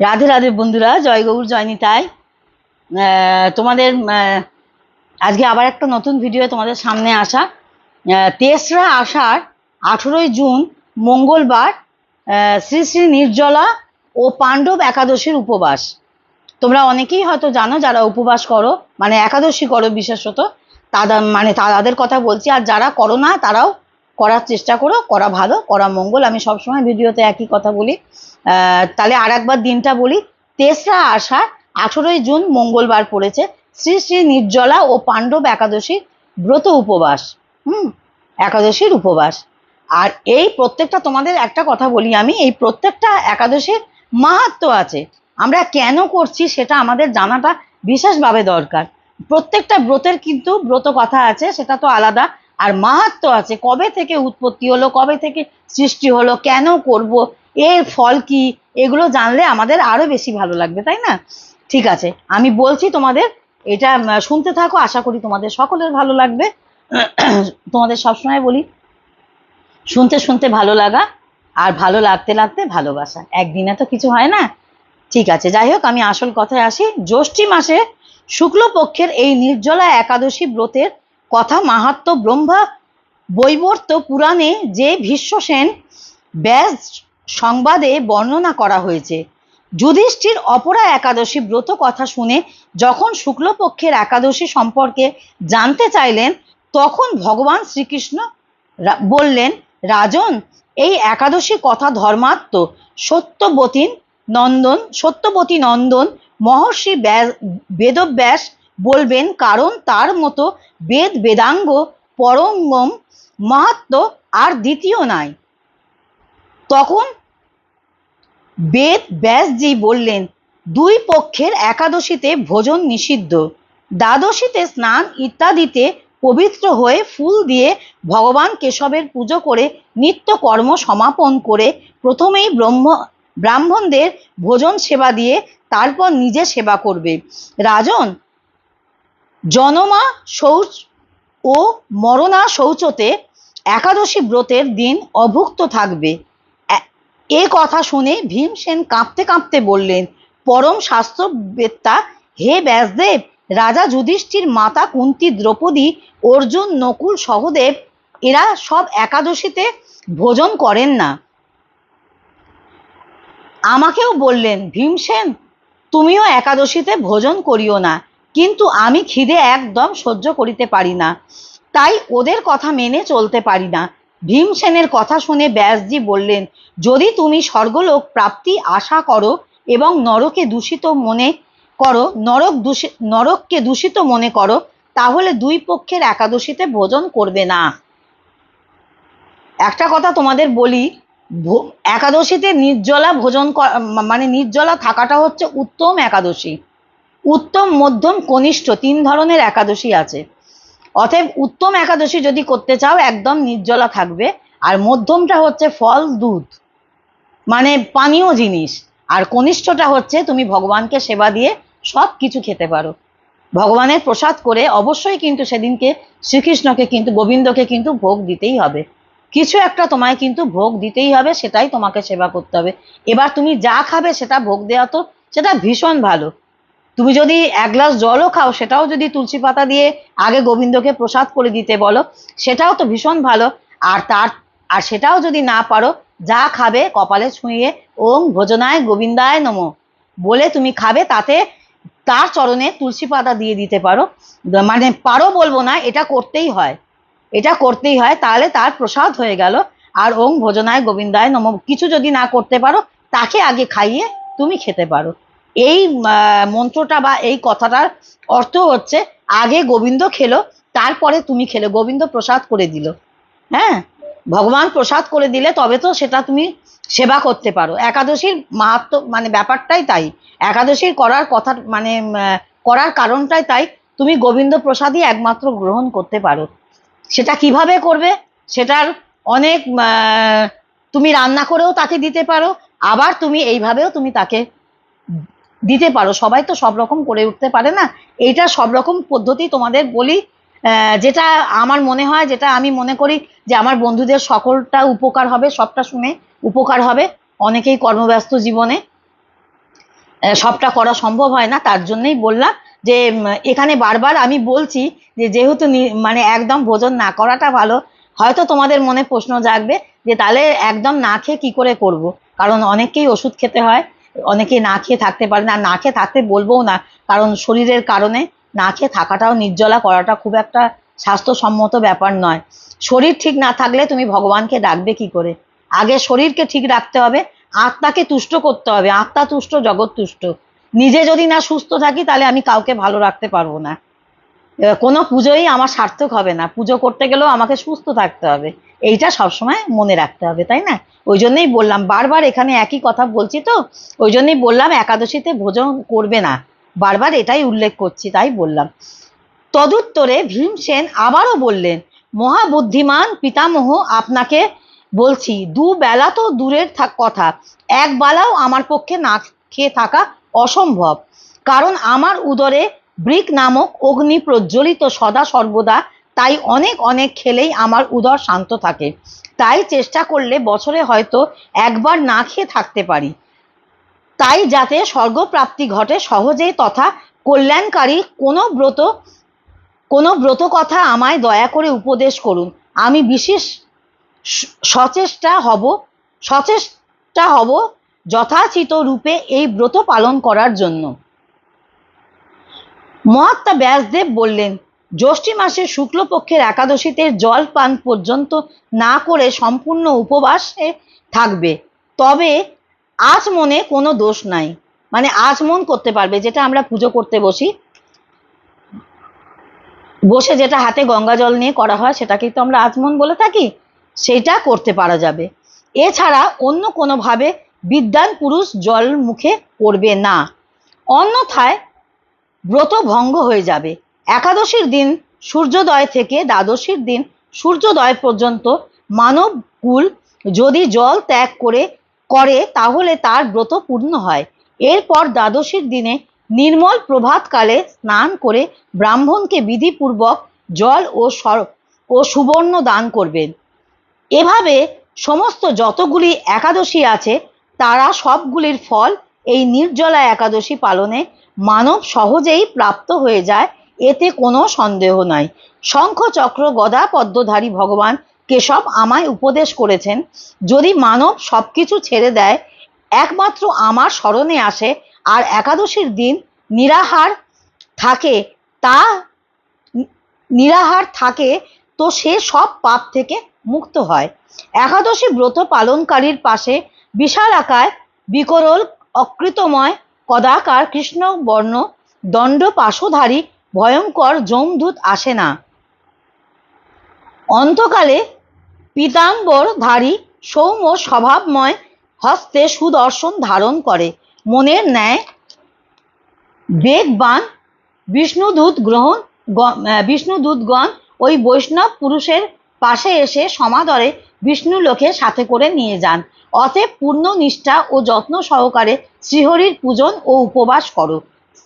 রাধে রাধে বন্ধুরা, জয় গৌর, জয় নিতাই। তোমাদের আজকে আবার একটা নতুন ভিডিও তোমাদের সামনে আসা। তেসরা আষাঢ়, আঠেরোই জুন, মঙ্গলবার শ্রী শ্রী নির্জলা ও পাণ্ডব একাদশীর উপবাস। তোমরা অনেকেই হয়তো জানো যারা উপবাস করো মানে একাদশী করো বিশেষত তাদের মানে তাদের কথা বলছি। আর যারা করো না, তারাও করার চেষ্টা করো, করা ভালো, করা মঙ্গল। আমি সবসময় ভিডিওতে একই কথা বলি। তাহলে আর একবার দিনটা বলি। তেসরা আষাঢ়, আঠেরোই জুন মঙ্গলবার পড়েছে। শ্রী শ্রী নির্জলা ও পাণ্ডব একাদশীর ব্রত উপবাস। হুম, একাদশীর উপবাস। আর এই প্রত্যেকটা তোমাদের একটা কথা বলি আমি, এই প্রত্যেকটা একাদশীর মাহাত্ম আছে। আমরা কেন করছি সেটা আমাদের জানাটা বিশেষভাবে দরকার। প্রত্যেকটা ব্রতের কিন্তু ব্রত কথা আছে, সেটা তো আলাদা। আর মাহাত্ম আছে, কবে থেকে উৎপত্তি হলো, কবে থেকে সৃষ্টি হলো, কেন করব, এর ফল কি, এগুলো জানলে আমাদের আরও বেশি ভালো লাগবে, তাই না? ঠিক আছে, আমি বলছি তোমাদের, এটা শুনতে থাকো, আশা করি তোমাদের সকলের ভালো লাগবে। তোমাদের সবসময় বলি, শুনতে শুনতে ভালো লাগা আর ভালো লাগতে লাগতে ভালোবাসা। একদিনে তো কিছু হয় না। ঠিক আছে, যাই হোক, আমি আসল কথায় আসি। জ্যৈষ্ঠী মাসে শুক্লপক্ষের এই নির্জলা একাদশী ব্রতের কথা মাহাত্ম ব্রহ্মা বৈবর্ত পুরাণে যে ভীষ্মসেন ব্যাস সংবাদে বর্ণনা করা হয়েছে। যুধিষ্ঠির অপরা একাদশী ব্রত কথা শুনে যখন শুক্লপক্ষের একাদশী সম্পর্কে জানতে চাইলেন, তখন ভগবান শ্রীকৃষ্ণ বললেন, রাজন, এই একাদশী কথা ধর্মাত্ম। সত্যবতী নন্দন সত্যবতী নন্দন, মহর্ষি ব্যাস- বেদব্যাস বলবেন কারণ তার মতো বেদ বেদাঙ্গ পরঙ্গম মাহাত্ম আর দ্বিতীয় নাই। তখন বেদ ব্যাসজি বললেন, দুই পক্ষের একাদশীতে ভোজন নিষিদ্ধ। দ্বাদশীতে স্নান ইত্যাদিতে পবিত্র হয়ে ফুল দিয়ে ভগবান কেশবের পুজো করে নিত্য কর্ম সমাপন করে প্রথমেই ব্রহ্ম, ব্রাহ্মণদের ভোজন সেবা দিয়ে তারপর নিজে সেবা করবে। রাজন জনমা শৌচ ও মরণা শৌচতে একাদশী ব্রতের দিন অভুক্ত থাকবে। এ- কথা শুনে ভীমসেন কাঁপতে কাঁপতে বললেন, পরম শাস্ত্রবেত্তা, হে ব্যাসদেব, রাজা যুধিষ্ঠির মাতা কুন্তি দ্রৌপদী, অর্জুন, নকুল, সহদেব, এরা সব একাদশীতে ভোজন করেন না। আমাকেও বললেন ভীমসেন তুমিও একাদশীতে ভোজন করিও না। কিন্তু আমি খিদে একদম সহ্য করিতে পারি না। তাই ওদের কথা মেনে চলতে পারি না। ভীমসেনের কথা শুনে ব্যাসজি বললেন, যদি তুমি স্বর্গলোক প্রাপ্তি আশা করো এবং নরকে দূষিত মনে করো, নরক দূষিত নরককে দূষিত মনে করো, তাহলে দুই পক্ষের একাদশীতে ভোজন করবে না। একটা কথা তোমাদের বলি একাদশীতে নির্জলা ভোজন মানে নির্জলা থাকাটা হচ্ছে উত্তম একাদশী। উত্তম, মধ্যম, কনিষ্ঠ তিন ধরনের একাদশী আছে। অতএব উত্তম একাদশী যদি করতে চাও, একদম নির্জলা থাকবে। আর মধ্যমটা হচ্ছে ফল, দুধ। মানে পানীয় জিনিস। আর কনিষ্ঠটা হচ্ছে তুমি ভগবানকে সেবা দিয়ে সব কিছু খেতে পারো। ভগবানের প্রসাদ করে অবশ্যই কিন্তু সেদিনকে শ্রীকৃষ্ণকে কিন্তু, গোবিন্দকে কিন্তু ভোগ দিতেই হবে। কিছু একটা তোমায় কিন্তু ভোগ দিতেই হবে, সেটাই তোমাকে সেবা করতে হবে। এবার তুমি যা খাবে সেটা ভোগ দেওয়া তো, সেটা ভীষণ ভালো। তুমি যদি এক গ্লাস জলও খাও, সেটাও যদি তুলসী পাতা দিয়ে আগে গোবিন্দকে প্রসাদ করে দিতে বলো, সেটাও তো ভীষণ ভালো। আর তার, আর সেটাও যদি না পারো, যা খাবে কপালে ছুঁয়ে ওম ভোজনায় গোবিন্দায় নমো। বলে তুমি খাবে, তাতে তার চরণে তুলসী পাতা দিয়ে দিতে পারো। মানে পারো বলব না, এটা করতেই হয়। এটা করতেই হয়, তাহলে তার প্রসাদ হয়ে গেল। আর ওম ভোজনায় গোবিন্দায় নম, কিছু যদি না করতে পারো, তাকে আগে খাইয়ে তুমি খেতে পারো। এই মন্ত্রটা বা এই কথাটার অর্থ হচ্ছে, আগে গোবিন্দ খেলো, তারপরে তুমি খেলে। গোবিন্দ প্রসাদ করে দিল। হ্যাঁ? ভগবান প্রসাদ করে দিলে তবে তো সেটা তুমি সেবা করতে পারো। একাদশীর মাহাত্ম মানে ব্যাপারটাই তাই। একাদশীর করার কথা মানে করার কারণটাই তাই। তুমি গোবিন্দ প্রসাদই একমাত্র গ্রহণ করতে পারো। সেটা কীভাবে করবে? সেটার অনেক তুমি রান্না করেও তাকে দিতে পারো। আবার তুমি এইভাবেও তুমি তাকে দিতে পারো। সবাই তো সব রকম করে উঠতে পারে না। এইটা সব রকম পদ্ধতি তোমাদের বলি। যেটা আমার মনে হয়, যেটা আমি মনে করি যে আমার বন্ধুদের সকলটা উপকার হবে, সবটা শুনে উপকার হবে। অনেকেই কর্মব্যস্ত জীবনে সবটা করা সম্ভব হয় না। তার জন্যই বললাম যে এখানে বারবার আমি বলছি যে, যেহেতু মানে একদম ভোজন না করাটা ভালো, হয়তো তোমাদের মনে প্রশ্ন জাগবে যে, তাহলে একদম না খেয়ে কি করে করব? কারণ অনেককেই ওষুধ খেতে হয় অনেকে না খেয়ে থাকতে পারে না আর না খেয়ে থাকতে বলবোও না, কারণ শরীরের কারণে না খেয়ে থাকাটাও নির্জলা করাটা খুব একটা স্বাস্থ্যসম্মত ব্যাপার নয়। শরীর ঠিক না থাকলে তুমি ভগবানকে ডাকবে কি করে? আগে শরীরকে ঠিক রাখতে হবে, আত্মাকে তুষ্ট করতে হবে, আত্মা তুষ্ট, জগৎ তুষ্ট। নিজে যদি না সুস্থ থাকি, তাহলে আমি কাউকে ভালো রাখতে পারব না। কোনো পুজোই আমার সার্থক হবে না। পুজো করতে গেলেও আমাকে সুস্থ থাকতে হবে। এইটা সবসময় মনে রাখতে হবে, তাই না? ওই জন্যই বললাম, বারবার এখানে একই কথা বলছি তো, ওই জন্যই বললাম একাদশীতে ভোজন করবে না। বারবার এটাই উল্লেখ করছি, তাই বললাম। তদুত্তরে ভীমসেন আবারও বললেন, মহাবুদ্ধিমান পিতামহ, আপনাকে বলছি, দু বেলা তো দূরের কথা, এক বেলাও আমার পক্ষে না খেয়ে থাকা অসম্ভব। কারণ আমার উদরে ব্রিক নামক অগ্নি প্রজ্বলিত সদা সর্বদা তাই অনেক অনেক খেলেই আমার উদর শান্ত থাকে। তাই চেষ্টা করলে বছরে হয়তো একবার না খেয়ে থাকতে পারি। তাই যাতে স্বর্গপ্রাপ্তি ঘটে সহজেই তথা কল্যাণকারী কোনো ব্রত কোনো ব্রত কথা আমায় দয়া করে উপদেশ করুন। আমি বিশেষ সচেষ্টা হব সচেষ্টা হব যথাচিত রূপে এই ব্রত পালন করার জন্য। মহাত্মা ব্যাসদেব বললেন জ্যৈষ্ঠী মাসের শুক্লপক্ষের একাদশীতে জল পান পর্যন্ত না করে সম্পূর্ণ উপবাসে থাকবে। তবে আজ মনে কোনো দোষ নাই। মানে আজ মন করতে পারবে, যেটা আমরা পুজো করতে বসি। বসে যেটা হাতে গঙ্গা জল নিয়ে করা হয়, সেটাকেই তো আমরা আচমন বলে থাকি, সেটা করতে পারা যাবে। এছাড়া অন্য কোনোভাবে বিদ্যান পুরুষ জল মুখে পড়বে না। অন্যথায় ব্রত ভঙ্গ হয়ে যাবে। একাদশীর দিন সূর্যোদয় থেকে দ্বাদশীর দিন সূর্যোদয় পর্যন্ত মানব কুল যদি জল ত্যাগ করে করে তাহলে তার ব্রত পূর্ণ হয়। এরপর দ্বাদশীর দিনে নির্মল প্রভাতকালে স্নান করে ব্রাহ্মণকে বিধিপূর্বক জল ও সর, ও সুবর্ণ দান করবেন। এভাবে সমস্ত যতগুলি একাদশী আছে, তারা সবগুলির ফল এই নির্জলা একাদশী পালনে মানব সহজেই প্রাপ্ত হয়ে যায় এতে কোনো সন্দেহ নাই। শঙ্খ চক্র গদা পদ্মধারী ভগবান কেশব আমায় উপদেশ করেছেন, যদি মানব সবকিছু ছেড়ে দেয়, একমাত্র আমার স্মরণে আসে আর একাদশীর দিন নিরাহার থাকে, তা নিরাহার থাকে, তো সে সব পাপ থেকে মুক্ত হয়। একাদশী ব্রত পালনকারীর পাশে বিশাল আকার বিকরল অকৃতময় কদাকার কৃষ্ণ বর্ণ দণ্ড পাশধারী ভয়ঙ্কর যমদূত আসে না। অন্তকালে পীতাম্বরধারী সৌম্য স্বভাবময় হস্তে সুদর্শন ধারণ করে। মনের ন্যায় বেগবান বিষ্ণুদূত গ্রহণ বিষ্ণুদূতগণ ওই বৈষ্ণব পুরুষের পাশে এসে সমাদরে বিষ্ণু লোকে সাথে করে নিয়ে যান। অতএব পূর্ণ নিষ্ঠা ও যত্ন সহকারে শ্রীহরির পূজন ও উপবাস করো।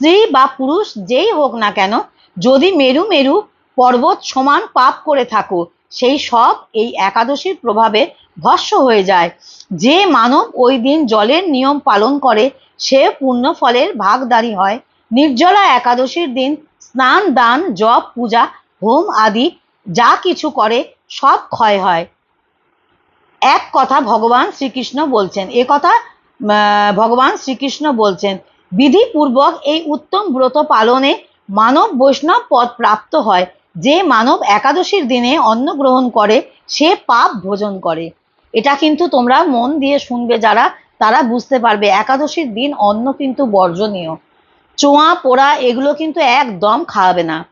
স্ত্রী বা পুরুষ যেই হোক না কেন, যদি মেরু মেরু পর্বত সমান পাপ করে থাকো, সেই সব এই একাদশীর প্রভাবে ভস্য হয়ে যায়। যে মানব ওই দিন জলের নিয়ম পালন করে, সে পূর্ণ ফলের ভাগদারী হয়। নির্জলা একাদশীর দিন স্নান, দান, জপ, পূজা, হোম আদি যা কিছু করে, সব ক্ষয় হয়। এক কথা ভগবান শ্রীকৃষ্ণ বলছেন। এ কথা ভগবান শ্রীকৃষ্ণ বলছেন। বিধিপূর্বক এই উত্তম ব্রত পালনে মানব বৈষ্ণব পদ প্রাপ্ত হয়। যে মানব একাদশীর দিনে অন্ন গ্রহণ করে, সে পাপ ভোজন করে। এটা কিন্তু তোমরা মন দিয়ে শুনবে যারা, তারা বুঝতে পারবে। একাদশীর দিন অন্ন কিন্তু বর্জনীয়। চোঁয়া, পোড়া, এগুলো কিন্তু একদম খাওয়াবে না।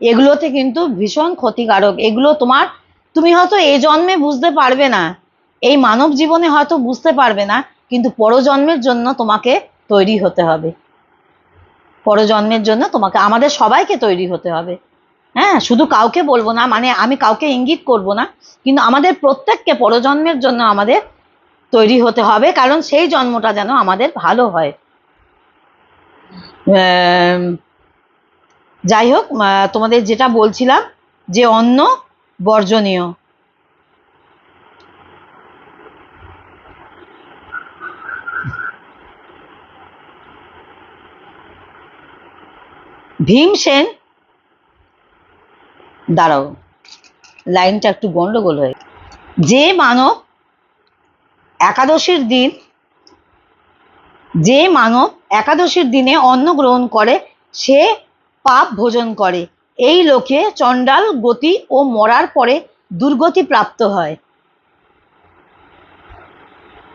এগুলোতে কিন্তু ভীষণ ক্ষতিকারক। এগুলো তোমার, তুমি হয়তো এই জন্মে বুঝতে পারবে না। এই মানব জীবনে হয়তো বুঝতে পারবে না, কিন্তু পরজন্মের জন্য তোমাকে তৈরি হতে হবে। পরজন্মের জন্য তোমাকে, আমাদের সবাইকে তৈরি হতে হবে। হ্যাঁ শুধু কাউকে বলব না মানে আমি কাউকে ইঙ্গিত করব না, কিন্তু আমাদের প্রত্যেককে পরজন্মের জন্য আমাদের তৈরি হতে হবে, কারণ সেই জন্মটা যেন আমাদের ভালো হয়। যাই হোক তোমাদের যেটা বলছিলাম, যে অন্ন বর্জনীয়। ভীমসেন দাঁড়াও, লাইনটা একটু গন্ডগোল হয়ে যে মানব একাদশীর দিন, যে মানব একাদশীর দিনে অন্ন গ্রহণ করে, সে পাপ ভোজন করে। এই লোকে চণ্ডাল, গতি ও মরার পরে দুর্গতি প্রাপ্ত হয়।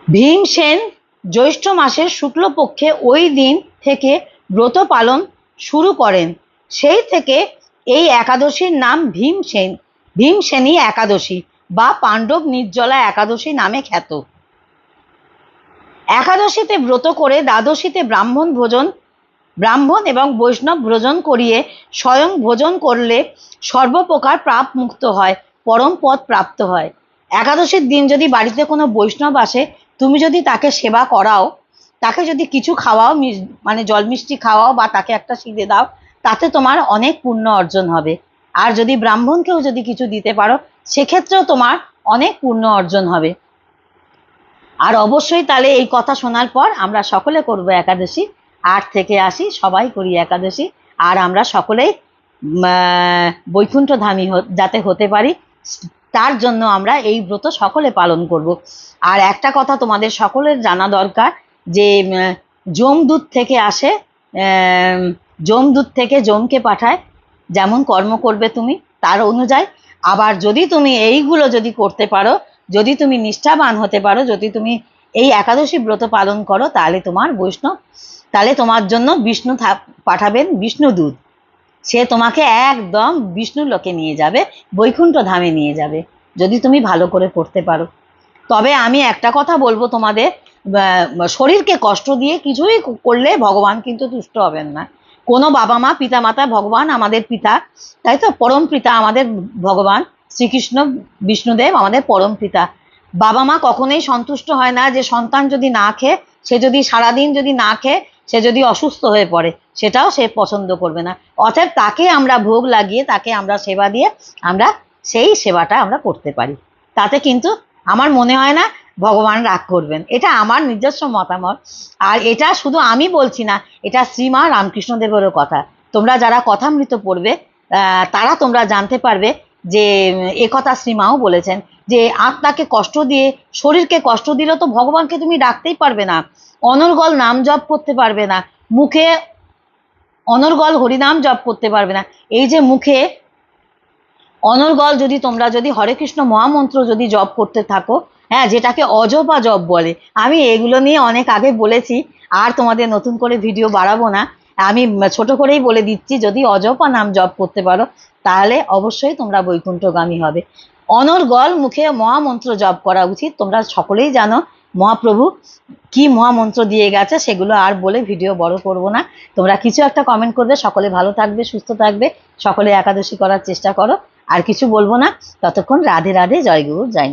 ভীমসেন জ্যৈষ্ঠ মাসের শুক্লপক্ষে ওই দিন থেকে ব্রত পালন শুরু করেন। সেই থেকে এই একাদশীর নাম ভীমসেন ভীমসেনী একাদশী বা পাণ্ডব নির্জলা একাদশী নামে খ্যাত। একাদশীতে ব্রত করে দ্বাদশীতে ব্রাহ্মণ ভোজন, ব্রাহ্মণ এবং বৈষ্ণব ভোজন করিয়ে স্বয়ং ভোজন করলে সর্বপ্রকার পাপ মুক্ত হয়, পরম পদ প্রাপ্ত হয়। একাদশীর দিন যদি বাড়িতে কোনো বৈষ্ণব আসে, তুমি যদি তাকে সেবা করাও তাকে যদি কিছু খাওয়াও মানে জল মিষ্টি খাওয়াও বা তাকে একটা সিঁড়ে দাও, তাতে তোমার অনেক পুণ্য অর্জন হবে। আর যদি ব্রাহ্মণকেও যদি কিছু দিতে পারো, সেক্ষেত্রেও তোমার অনেক পুণ্য অর্জন হবে। আর অবশ্যই তাহলে এই কথা শোনার পর আমরা সকলে করব একাদশী। আট থেকে আসি সবাই করি একাদশী। আর আমরা সকলেই বৈকুণ্ঠধামী হ- যাতে হতে পারি, তার জন্য আমরা এই ব্রত সকলে পালন করব। আর একটা কথা তোমাদের সকলের জানা দরকার যে যমদূত থেকে আসে যমদূত থেকে যমকে পাঠায়, যেমন কর্ম করবে তুমি, তার অনুযায়ী। আবার যদি তুমি এইগুলো যদি করতে পারো, যদি তুমি নিষ্ঠাবান হতে পারো, যদি তুমি এই একাদশী ব্রত পালন করো, তাহলে তোমার বৈষ্ণব, তাহলে তোমার জন্য বিষ্ণু পাঠাবেন বিষ্ণুদূত সে তোমাকে একদম বিষ্ণু লোকে নিয়ে যাবে, বৈকুণ্ঠ ধামে নিয়ে যাবে, যদি তুমি ভালো করে করতে পারো। তবে আমি একটা কথা বলব তোমাদের শরীরকে কষ্ট দিয়ে কিছুই করলে ভগবান কিন্তু তুষ্ট হবেন না। কোনো বাবা মা, পিতা মাতা, ভগবান আমাদের পিতা, তাই তো? পরম পিতা আমাদের ভগবান, শ্রীকৃষ্ণ, বিষ্ণুদেব আমাদের পরম পিতা। বাবা মা কখনোই সন্তুষ্ট হয় না যে সন্তান যদি না খেয়ে, সে যদি সারাদিন যদি না খেয়ে, সে যদি অসুস্থ হয়ে পড়ে, সেটাও সে পছন্দ করবে না। অর্থাৎ তাকে আমরা ভোগ লাগিয়ে, তাকে আমরা সেবা দিয়ে আমরা সেই সেবাটা আমরা করতে পারি। তাতে কিন্তু আমার মনে হয় না ভগবান রাগ করবেন। এটা আমার নিজস্ব মতামত। আর এটা শুধু আমি বলছি না, এটা শ্রীমা রামকৃষ্ণদেবেরও কথা। তোমরা যারা কথামৃত পড়বে তারা তোমরা জানতে পারবে যে, এ কথা শ্রীমাও বলেছেন যে, আত্মাকে কষ্ট দিয়ে, শরীরকে কষ্ট দিলে তো ভগবানকে তুমি ডাকতেই পারবে না। অনর্গল নাম জপ করতে পারবে না। মুখে অনর্গল হরিনাম জপ করতে পারবে না। এই যে মুখে অনর্গল যদি তোমরা যদি হরে কৃষ্ণ মহামন্ত্র যদি জপ করতে থাকো হ্যাঁ যেটাকে অজপা জব বলে। আমি এগুলো নিয়ে অনেক আগে বলেছি, আর তোমাদের নতুন করে ভিডিও বাড়াবো না। আমি ছোট করেই বলে দিচ্ছি, যদি অজপা নাম জপ করতে পারো, তাহলে অবশ্যই তোমরা বৈকুণ্ঠগামী হবে। অনর্গল মুখে মহামন্ত্র জপ করা উচিত। তোমরা সকলেই জানো, মহাপ্রভু কি মহামন্ত্র দিয়ে গেছে, সেগুলো আর বলে ভিডিও বড় করব না। তোমরা কিছু একটা কমেন্ট করবে, সকলে ভালো থাকবে, সুস্থ থাকবে, সকলে একাদশী করার চেষ্টা করো। আর কিছু বলব না। ততক্ষণ রাধে রাধে, জয় গুরু, জয়